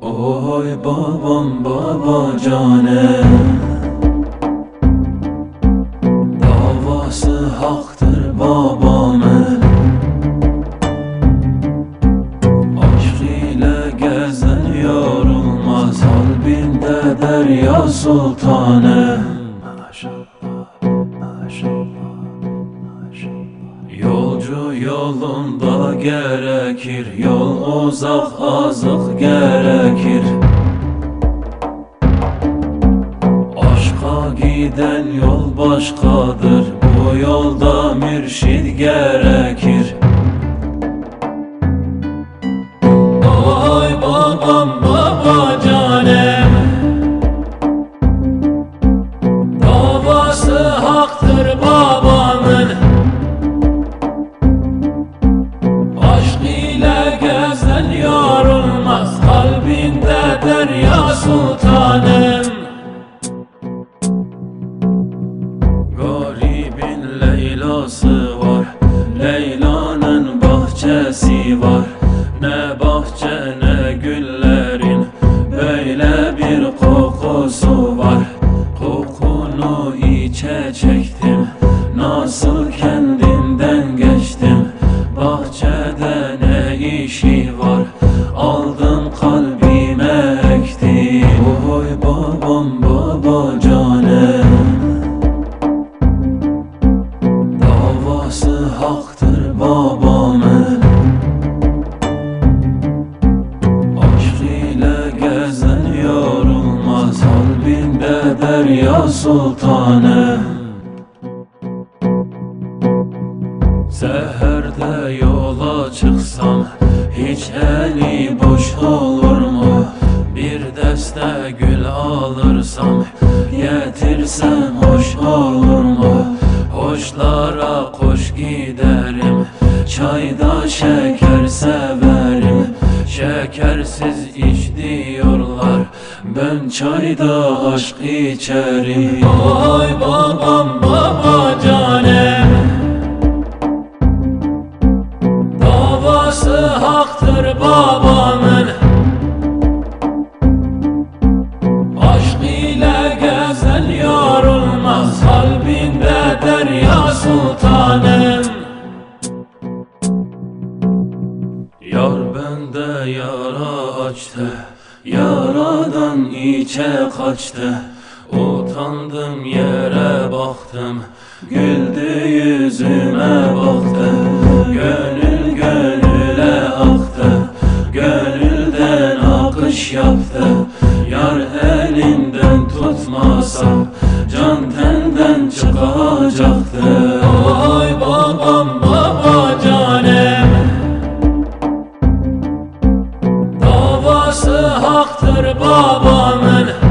Oy babam baba cane. Davası haktır babamın. Aşk ile gezen yorulmaz Kalbinde derya sultanı Yolcu yolunda gerekir Yol uzak azık gerekir. Aşka giden yol başkadır Bu yolda mürşid gerekir Leyla'sı var. Leyla'nın bahçesi var. Ne bahçe ne güllerin. Böyle bir kokusu var. Kokunu içe çektim Nasıl kendinden derya sultanı Seherde yola çıksam Hiç eli boş olur mu? Bir deste gül alırsam Getirsem hoş olur mu? Hoşlara koş giderim Çayda çayda aşk içerim Oy babam baba canem. Davası haktır babamın. Aşk ile gezen yorulmaz Kalbinde derya sultanım. Yar bende yara açtı Yaradan içe kaçtı. Utandım yere baktım. Güldü yüzüme baktı. Gönül gönüle aktı. Gönülden akış yaptı. Yar elinden tutmasam Can tenden çıkacaktı haktır babamın Aşk